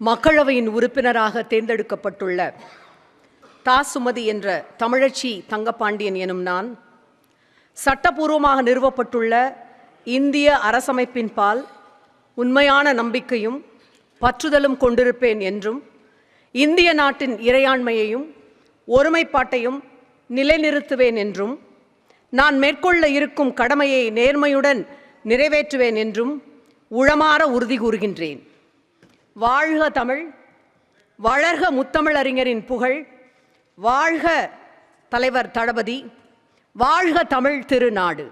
மக்களவையின் உறுப்பினராக தேர்ந்தெடுக்கப்பட்டுள்ள தா. சுமதி என்ற தமிழச்சி தங்கப்பாண்டியன் எனும் நான் சட்டபூர்வமாக நிறுவப்பட்டுள்ள இந்திய அரசமைப்பின் பால் உண்மையான நம்பிக்கையும் பற்றுதலும் கொண்டிருப்பேன் என்றும் இந்திய நாட்டின் இறையாண்மையையும் ஒருமைப்பாட்டையும் நிலைநிறுத்துவேன் என்றும் நான் மேற்கொள்ள இருக்கும் கடமையை நேர்மையுடன் நிறைவேற்றுவேன் என்றும் உளமாற உறுதி கூறுகின்றேன். வாழ்க தமிழ் வளர்க முத்தமிழறிஞரின் புகழ் வாழ்க தலைவர் தளபதி வாழ்க தமிழ் திருநாடு.